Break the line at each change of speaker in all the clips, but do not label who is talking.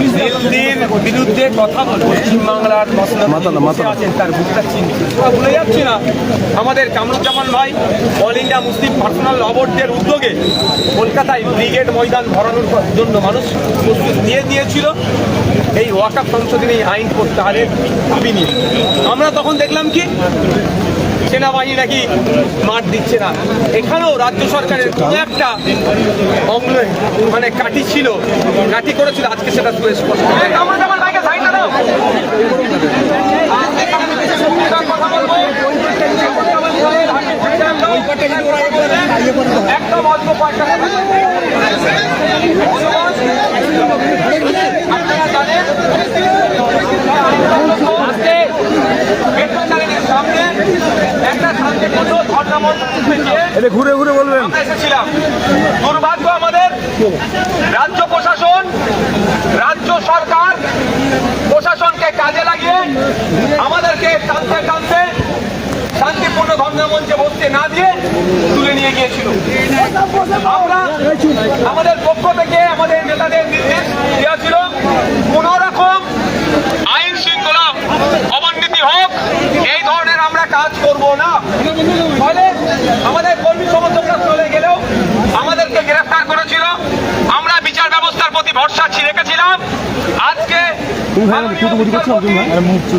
হিন্দির বিরুদ্ধে কথা বলে পশ্চিমবাংলার
মাতালা।
আছেন তার চিনছে আমরা ভুলে যাচ্ছি না। আমাদের কামরুজ্জামান ভাই all India Muslim personal law বোর্ডের উদ্যোগে কলকাতায় ব্রিগেড ময়দান ভরানোর জন্য মানুষ প্রস্তুত নিয়ে দিয়েছিল এই ওয়াকাপ সংশোধনী আইন প্রত্যাহারের দাবি নিয়ে। আমরা তখন দেখলাম কি সেনাবাহিনী নাকি মাঠ দিচ্ছে না। এখানেও রাজ্য সরকারের কোনো একটা অঙ্গ মানে কাঠি ছিল। কাটি করেছিল। আজকে সেটা সুস্পষ্ট একদম অল্প কয়েকটা আপনারা জানেন আজকে মেট্রো চ্যানেলের সামনে একটা শান্তিপূর্ণ ধর্ণামঞ্চ থেকে
এটা ঘুরে ঘুরে বলবেন।
এসেছিলাম। দুর্ভাগ্য আমাদের, রাজ্য প্রশাসন, রাজ্য সরকার প্রশাসনকে কাজে লাগিয়ে আমাদেরকে টানতে টানতে শান্তিপূর্ণ ধর্মমঞ্চে বসতে না দিয়ে তুলে নিয়ে গিয়েছিল। আমরা আমাদের পক্ষ থেকে আমাদের নেতাদের নির্দেশ দেওয়া ছিল কোন রকম আইন শৃঙ্খলা অবনতি হোক, এই ধরনের কাজ করব না। ফলে আমাদের কর্মী সমর্থকরা চলে গেলেও আমাদেরকে গ্রেফতার করেছিল। আমরা বিচার ব্যবস্থার প্রতি ভরসা রেখেছিলাম। আজকে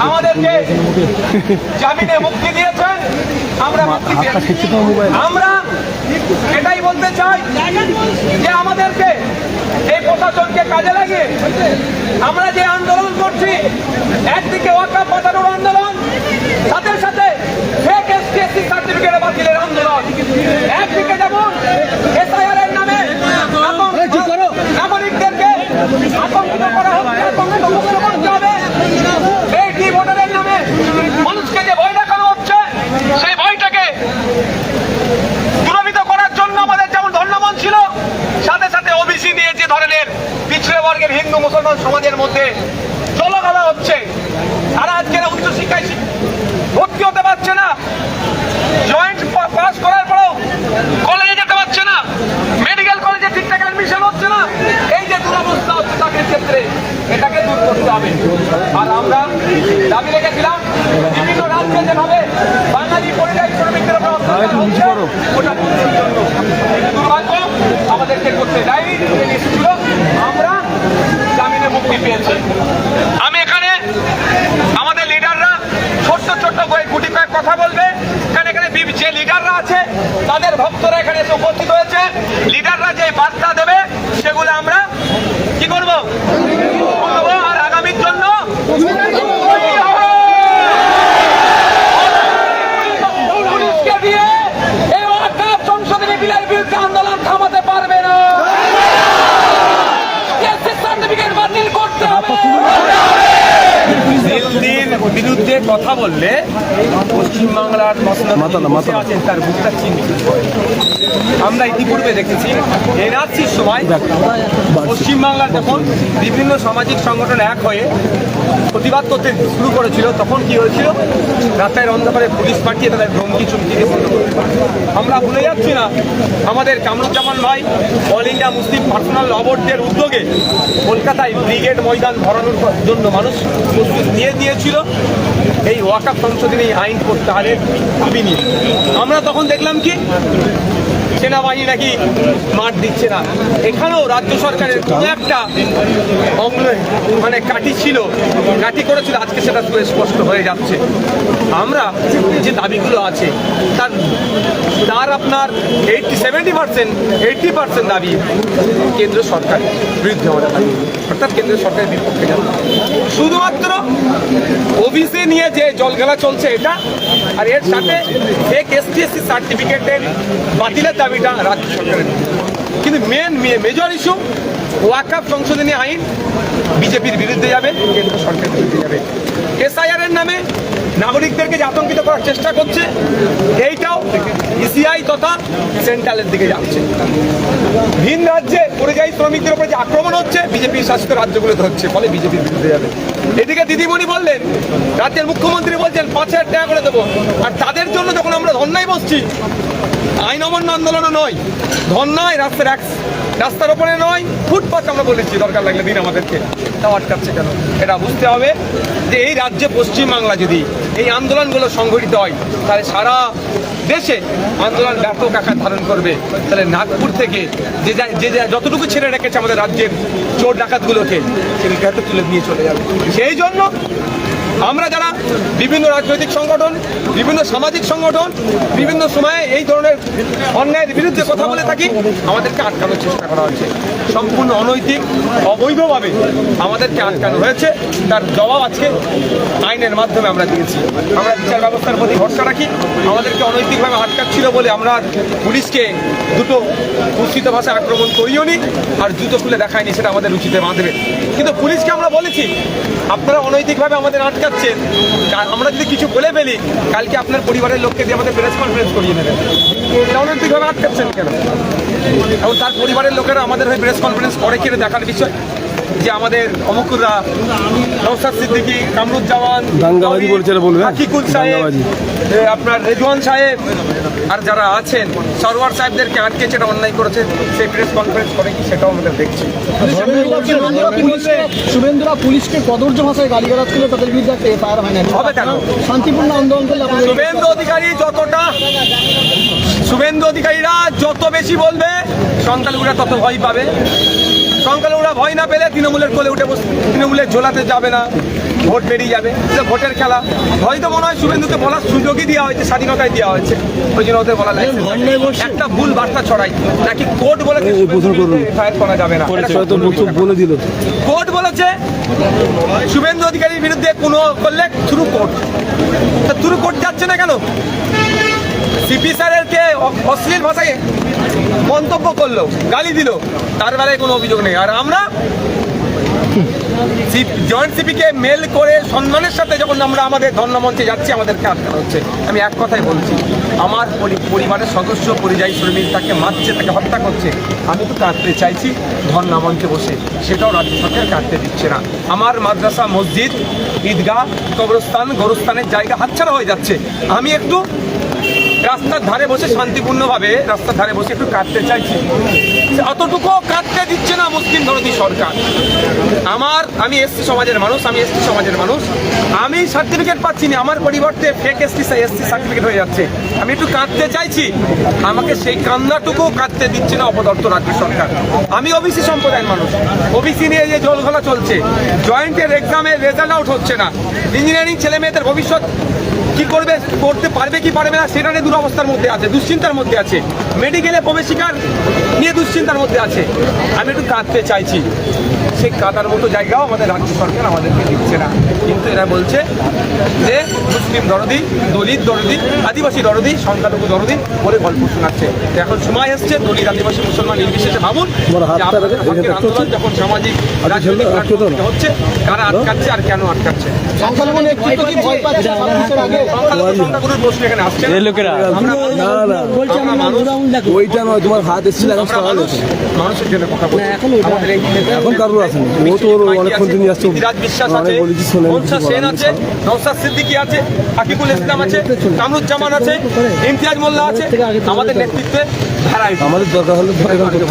আমাদেরকে জামিনে মুক্তি দিয়েছেন। আমরা মুক্তি পেয়েছি। আমরা এটাই বলতে চাই যে আমাদেরকে এই প্রশাসনকে কাজে লাগিয়ে আমরা যে আন্দোলন করছি ওয়াকাপ বাঁচানোর আন্দোলন সাথে সাথে ফেক এসটিএসসি সার্টিফিকেট বাতিলের আন্দোলন একদিকে যেমন এসআইআর এর নামে আতঙ্ক- নাগরিকদেরকে আতঙ্কিত করা হচ্ছে আতঙ্কিত মুক্ত করতে হবে এই ডি ভোটারের নামে মানুষকে যে ভয় দেখানো হচ্ছে সেই ভয়টাকে দূরীভূত করার জন্য আমাদের যেমন ধন্যমন ছিল সাথে সাথে ওবিসি নিয়ে যে ধরনের পিছড়ে বর্গের মুসলমান সমাজের মধ্যে চলাগলা হচ্ছে। তারা আজকের উচ্চশিক্ষায় ভর্তি হতে পারছে না। জয়েন্ট পাস করার পরেও কলেজে যেতে পারছে না। মেডিকেল কলেজে ঠিকঠাক অ্যাডমিশন হচ্ছে না। এই যে দুরবস্থা হচ্ছে চাকরির ক্ষেত্রে এটাকে দূর করতে হবে। আর আমরা দাবি রেখেছিলাম বিভিন্ন রাজ্যে যেভাবে বাঙালি পরিযায়ী শ্রমিকদের উপর অত্যাচার হচ্ছে, ওটা বন্ধের জন্য দুর্ভাগ্য আমাদেরকে করতে দেয়নি তুলে নিয়ে এসেছিল আমরা জামিনে মুক্তি আমি এখানে আমাদের লিডাররা ছোট্ট ছোট্ট বই গুটি কয়েক কথা বলবে। এখানে এখানে যে লিডাররা আছে, তাদের ভক্তরা এখানে এসে উপস্থিত হয়েছে। লিডাররা যে বার্তা দেবে, সেগুলো আমরা কি করব শুনব আর আগামীর জন্য পুলিশকে দিয়ে এই ওয়াকাফ সংশোধনী বিলের বিরুদ্ধে আন্দোলন থামাতে পারবে না সার্টিফিকেট বাতিল করতে হবে। বিরুদ্ধে কথা বললে পশ্চিমবাংলার। আছেন তার বুকটা চিনতে আমরা ইতিপূর্বে দেখেছি এনআরসির সময় পশ্চিমবাংলার যখন বিভিন্ন সামাজিক সংগঠন এক হয়ে প্রতিবাদ করতে শুরু করেছিল তখন কি হয়েছিল? রাস্তায় অন্ধকারে পুলিশ পাঠিয়ে তাদের ধমকি চুমকি দিয়ে বন্ধ করতে আমরা ভুলে যাচ্ছি না আমাদের কামরুজ্জামান ভাই all India Muslim personal law বোর্ডের উদ্যোগে কলকাতায় ব্রিগেড ময়দান ভরানোর জন্য মানুষ প্রস্তুত নিয়ে দিয়েছিল। এই ওয়াকাপ সংশোধনী আইন প্রত্যাহারের দাবি নিয়ে আমরা তখন দেখলাম কি, সেনাবাহিনী নাকি মাঠ দিচ্ছে না। এখানেও রাজ্য সরকারের কোনো একটা অঙ্গ মানে কাঠি ছিল, কাঠি করেছিল, আজকে সেটা সুস্পষ্ট হয়ে যাচ্ছে। আমরা যে দাবিগুলো আছে, তার তার আপনার eighty seventy percent eighty percent দাবি কেন্দ্র সরকারের বিরুদ্ধে আমাদের অর্থাৎ কেন্দ্রীয় সরকারের বিপক্ষে যাবে শুধুমাত্র ওবিসি নিয়ে যে জলগেলা চলছে এটা, আর এর সাথে এক এসটিএসসি সার্টিফিকেটের বাতিলের দাবিটা রাজ্য সরকারের। কিন্তু মেন মেজর ইস্যু ওয়াকআপ সংশোধনী আইন বিজেপির বিরুদ্ধে যাবে কেন্দ্র সরকারের বিরুদ্ধে যাবে। এসআইআর এর নামে নাগরিকদেরকে যে আতঙ্কিত করার চেষ্টা করছে, এইটাও ইসিআই তথা সেন্ট্রালের দিকে যাচ্ছে। ভিন রাজ্যে পরিযায়ী শ্রমিকদের উপরে যে আক্রমণ হচ্ছে, বিজেপি শাসিত রাজ্যগুলোতে হচ্ছে, ফলে বিজেপির বিরুদ্ধে যাবে। এদিকে দিদিমণি বললেন, রাজ্যের মুখ্যমন্ত্রী বলছেন, পাঁচ হাজার টাকা করে দেবো। আর তাদের জন্য যখন আমরা ধর্নায় বসছি, আইন অমান্য আন্দোলনও নয়, ধর্নায় রাস্তার এক রাস্তার ওপরে নয় ফুটপাথ আমরা বলেছি, দরকার লাগলে দিন আমাদেরকে। তাও আটকাচ্ছে কেন? এটা বুঝতে হবে যে এই রাজ্যে পশ্চিমবাংলা যদি এই আন্দোলনগুলো সংগঠিত হয়, তাহলে সারা দেশে আন্দোলন ব্যাপক আকার ধারণ করবে। তাহলে নাগপুর থেকে যে যা- যতটুকু ছেড়ে রেখেছে আমাদের রাজ্যের চোর ডাকাতগুলোকে, সেগুলোকে তুলে নিয়ে চলে যাবে। সেই জন্য আমরা যারা বিভিন্ন রাজনৈতিক সংগঠন, বিভিন্ন সামাজিক সংগঠন, বিভিন্ন সময়ে এই ধরনের অন্যায়ের বিরুদ্ধে কথা বলে থাকি, আমাদেরকে আটকানোর চেষ্টা করা হচ্ছে। সম্পূর্ণ অনৈতিক, অবৈধভাবে আমাদেরকে আটকানো হয়েছে। তার জবাব আজকে আইনের মাধ্যমে আমরা দিয়েছি। আমরা বিচার ব্যবস্থার প্রতি ভরসা রাখি। আমাদেরকে অনৈতিকভাবে আটকাচ্ছিল বলে আমরা পুলিশকে দুটো কুৎসিত ভাষায় আক্রমণ করিও নি আর জুতো খুলে দেখায়নি, সেটা আমাদের উচিতে বাঁধবে। কিন্তু পুলিশকে আমরা বলেছি, আপনারা অনৈতিকভাবে আমাদের আটকাচ্ছেন কা- আমরা যদি কিছু বলে ফেলি, কালকে আপনার পরিবারের লোককে দিয়ে আমাদের প্রেস কনফারেন্স করিয়ে নেবেন তাহলে দুইভাবে আটকাচ্ছেন কেন? এবং তার পরিবারের লোকেরা আমাদের হয়ে প্রেস কনফারেন্স করে কিনে দেখার বিষয়। যে আমাদের অমকুররা নৌসাদ সিদ্দিকী কামরুজ্জামান
দাঙ্গাবাজি বলছে বলবে, হ্যাঁ?
হাকিকুল সাহেব। আপনার রেজওয়ান সাহেব আর যারা আছেন সরওয়ার সাহেবদেরকে আটকে যেটা অন্যায় করেছে সেই প্রেস কনফারেন্স করে কি সেটাও আমরা দেখছি
শুভেন্দুরা পুলিশকে কদর্য ভাষায় গালিগালাজ করলে তাদের বিরুদ্ধে একটা এফআইআর হয় না
হবে কেন?
শান্তিপূর্ণ আন্দোলন করলে
শুভেন্দু অধিকারী যতটা শুভেন্দু অধিকারীরা যত বেশি বলবে সংখ্যালঘুরা তত ভয় পাবে সংখ্যালঘুরা ভয় না পেলে তৃণমূলের কোলে উঠে বসে তৃণমূলের ঝোলাতে যাবে না ভোট বেরিয়ে যাবে। এটা ভোটের খেলা। হয়তো মনে হয় শুভেন্দুকে বলার সুযোগই দেওয়া হয়েছে স্বাধীনতায় দেওয়া হয়েছে। ওই জন্য ওদের বলা একটা ভুল বার্তা ছড়াই। নাকি কোর্ট বলেছে। করা যাবে না।
বলে দিল।
কোর্ট বলেছে শুভেন্দু অধিকারীর বিরুদ্ধে কোনো করলে থ্রু কোর্ট। তা থ্রু কোর্ট যাচ্ছে না কেন? সিপি স্যারের কে অশ্লীল ভাষায় মন্তব্য করল, গালি দিল। তার বেলায় কোনো অভিযোগ নেই। আর আমরা জয়েন্ট সিপিকে মেল করে সম্মানের সাথে যখন আমরা আমাদের ধর্ণমঞ্চে যাচ্ছি, আমাদেরকে আটকানো হচ্ছে। আমি এক কথাই বলছি, আমার পরিবারের সদস্য, পরিযায়ী শ্রমিক তাকে মারছে, তাকে হত্যা করছে। আমি তো কাঁদতে চাইছি ধর্ণামঞ্চে বসে। সেটাও রাজ্য সরকার কাটতে দিচ্ছে না। আমার মাদ্রাসা, মসজিদ, ঈদগাহ, কবরস্থান, গরুস্থানের জায়গা হাতছাড়া হয়ে যাচ্ছে। আমি একটু রাস্তার ধারে বসে শান্তিপূর্ণভাবে রাস্তার ধারে বসে একটু কাটতে চাইছি। অতটুকু কাটতে দিচ্ছে না মুসলিম ধরতি সরকার। আমার, আমি এসসি সমাজের মানুষ, আমি এসসি সমাজের মানুষ। আমি সার্টিফিকেট পাচ্ছি না, আমার পরিবর্তে ফেক এসটি এসসি সার্টিফিকেট হয়ে যাচ্ছে। আমি একটু কাঁদতে চাইছি। আমাকে সেই কান্নাটুকু কাঁদতে দিচ্ছে না অপদর্থ রাজ্য সরকার। আমি ওবিসি সম্প্রদায়ের মানুষ। ওবিসি নিয়ে যে জলঘোলা চলছে। জয়েন্টের এক্সামের রেজাল্ট আউট হচ্ছে না। ইঞ্জিনিয়ারিং ছেলে মেয়েদের ভবিষ্যৎ কি করবে করতে পারবে কি পারবে না সেটা নিয়ে দুরবস্থার মধ্যে আছে দুশ্চিন্তার মধ্যে আছে। মেডিকেলে প্রবেশিকার নিয়ে দুশ্চিন্তার মধ্যে আছে। আমি একটু কাঁদতে চাইছি। সেই কাঁদার মতো জায়গাও আমাদের রাজ্য সরকার আমাদেরকে দিচ্ছে না। কিন্তু এরা বলছে যে মুসলিম দরদি দলিত দরদি আদিবাসী দরদি সংখ্যালঘু দরদি বলে গল্প শোনাচ্ছে। এখন সময় এসছে দলিত আদিবাসী মুসলমান নির্বিশেষে ভাবুন আন্দোলন যখন সামাজিক রাজনৈতিক
একটু
প্ল্যাটফর্ম হচ্ছে কারা আটকাচ্ছে আর কেন আটকাচ্ছে?
সংখ্যালঘু নেতৃত্ব কি ভয় পাচ্ছে? আগে
না।
লোকেরা।
ওইটা নয় তোমার হাত এসেছিল এখন সকালে এখন কারোর আসেনি ও তো অনেকক্ষণ তিনি আসছে। অনেক
আছে
বলেছি শোনেন
সেন আছে নৌসাদ সিদ্দিকী আছে হাকিবুল ইসলাম আছে কামরুজ্জামান আছে ইমতিয়াজ মোল্লা আছে আমাদের নেতৃত্বে
আমাদের দরকার হলে
করে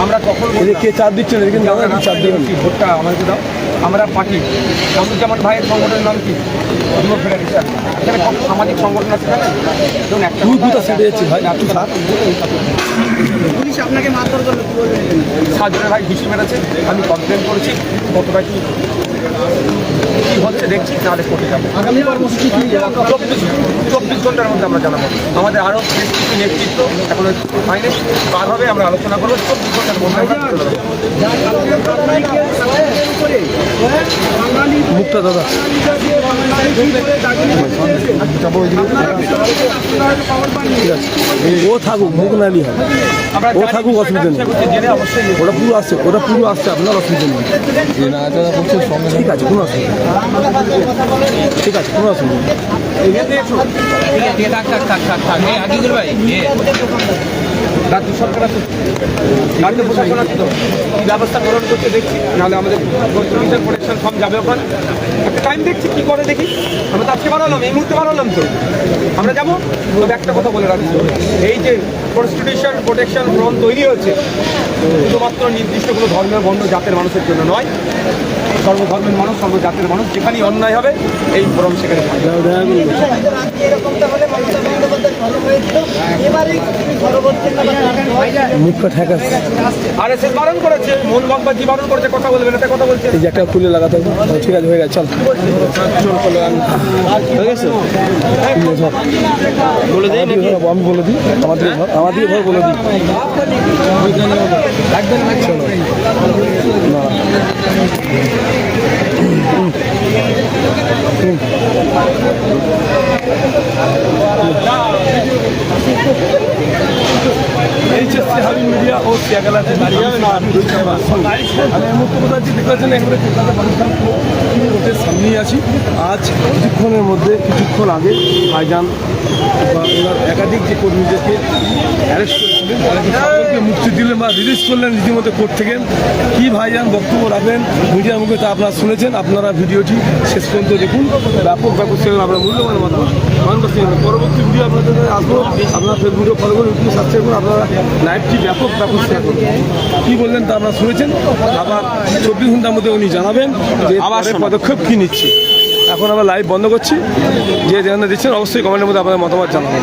আমরা কখন
কে চাপ দিচ্ছেন না দাদা আমরা চাপ দেবেন
কি ভোটটা আমাকে দাও? আমরা পার্টি। কামরুজ্জামান ভাইয়ের সংগঠনের নাম কি? যুব ফেডারেশন এখানে কত সামাজিক সংগঠন আছে জানেন একটা
পুলিশ আপনাকে মারধর করল কি বলবেন?
সাতজনের ভাই ঘুষি মেরেছে আমি কমপ্লেন করেছি। কতটা কি কি হচ্ছে দেখছি নাহলে কোর্টে যাব। চব্বিশ চব্বিশ ঘণ্টার মধ্যে আমরা জানাব। আমাদের আরও বেশ কিছু নেতৃত্ব এখন হয়নি বার আমরা আলোচনা করব। চব্বিশ ঘণ্টার মধ্যে আমরা চলে
দাদা। ঠিক আছে ও থাকুক মুখ নালি হয়। ও থাকুক, অসুবিধা নেই। ওটা পুরো আসছে ওটা পুরো আসছে আপনার অসুবিধা নেই। ঠিক আছে কোনো অসুবিধা ঠিক আছে কোনো অসুবিধা নেই।
রাজ্য সরকার আছে? রাজ্য প্রশাসন আছে তো? ব্যবস্থা গ্রহণ করতে দেখছি। নাহলে আমাদের কন্ট্রিবিউশন প্রোটেকশন ফর্ম যাবে ওখানে। একটা টাইম দেখছি কি করে দেখি। আমরা তো আজকে বানালাম এই মুহূর্তে বানালাম তো। আমরা যাব? তবে একটা কথা বলে রাখছি এই যে কনস্টিটিউশন প্রোটেকশন ফর্ম তৈরি হয়েছে, শুধুমাত্র নির্দিষ্ট কোনো ধর্মের বর্ণ জাতের মানুষের জন্য নয় সর্বধর্মের মানুষ সর্বজাতের মানুষ যেখানেই অন্যায় হবে এই ফোরাম সেখানে
ঘর
আর এস এস বারণ করেছে মোহন বাগবাজি বারণ করেছে কথা বলবেন এটা কথা বলছে।
এই যে একটা খুলে লাগাতে হবে ঠিক আছে হয়ে গেছে চল। হয়ে গেছে বলে দিই আমি বলে দিই আমার দিকে ধর আমার বলে দিই। একদম চলো। না। Mm. Mm. এইচএসসি মিডিয়া ও সিয়াগালাতে দাঁড়িয়ে আমি এই মুহূর্তে কোথাও আছি একবারে কলকাতা সামনেই আছি। আজ কিছুক্ষণের মধ্যে কিছুক্ষণ আগে ভাইজান বা ওনার একাধিক যে কর্মীদেরকে অ্যারেস্ট করেছিলেন তাদেরকে মুক্তি দিলেন বা রিলিজ করলেন রীতিমতো কোর্ট থেকে? কি ভাইজান বক্তব্য রাখবেন? মিডিয়ার মুখে তা আপনারা শুনেছেন আপনারা ভিডিওটি শেষ পর্যন্ত দেখুন। ব্যাপক ব্যাপক ছিলেন আপনার মূল্যবান মতামত। পরবর্তী ভিডিও আপনাদের আসব আপনারা ফেসবুকে ফলো করুন ইউটিউবে সাবস্ক্রাইব করুন আপনারা লাইভটি ব্যাপক ব্যাপক শেয়ার করুন। কী বললেন তা আপনারা শুনেছেন? আবার চব্বিশ ঘণ্টার মধ্যে উনি জানাবেন যে আবার পদক্ষেপ কী নিচ্ছি। এখন আমরা লাইভ বন্ধ করছি। যে যেখানে দিচ্ছেন অবশ্যই কমেন্টের মধ্যে আপনাদের মতামত জানাবেন।